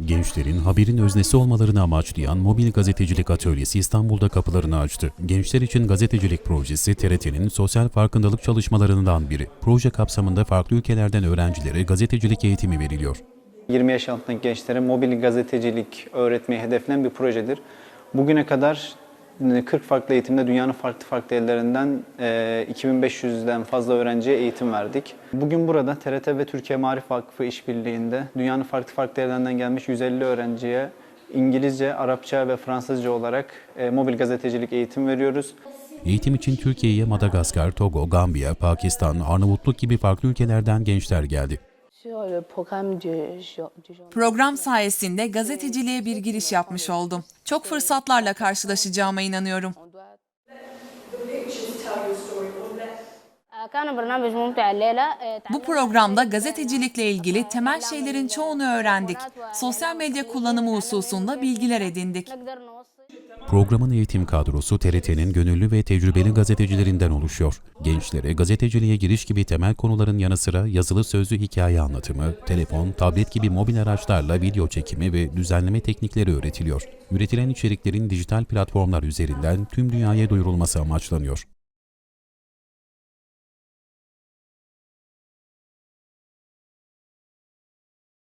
Gençlerin haberin öznesi olmalarını amaçlayan mobil gazetecilik atölyesi İstanbul'da kapılarını açtı. Gençler için gazetecilik projesi TRT'nin sosyal farkındalık çalışmalarından biri. Proje kapsamında farklı ülkelerden öğrencilere gazetecilik eğitimi veriliyor. 20 yaş altındaki gençlere mobil gazetecilik öğretmeyi hedeflenen bir projedir. Bugüne kadar 40 farklı eğitimde dünyanın farklı farklı yerlerinden e, 2500'den fazla öğrenciye eğitim verdik. Bugün burada TRT ve Türkiye Marif Vakfı işbirliğinde dünyanın farklı farklı yerlerinden gelmiş 150 öğrenciye İngilizce, Arapça ve Fransızca olarak e, mobil gazetecilik eğitim veriyoruz. Eğitim için Türkiye'ye Madagaskar, Togo, Gambiya, Pakistan, Arnavutluk gibi farklı ülkelerden gençler geldi. Journal. Program sayesinde gazeteciliğe bir giriş yapmış oldum. Çok fırsatlarla karşılaşacağıma inanıyorum. Bu programda gazetecilikle ilgili temel şeylerin çoğunu öğrendik. Sosyal medya kullanımı hususunda bilgiler edindik. Programın eğitim kadrosu TRT'nin gönüllü ve tecrübeli gazetecilerinden oluşuyor. Gençlere gazeteciliğe giriş gibi temel konuların yanı sıra yazılı sözlü hikaye anlatımı, telefon, tablet gibi mobil araçlarla video çekimi ve düzenleme teknikleri öğretiliyor. Üretilen içeriklerin dijital platformlar üzerinden tüm dünyaya duyurulması amaçlanıyor.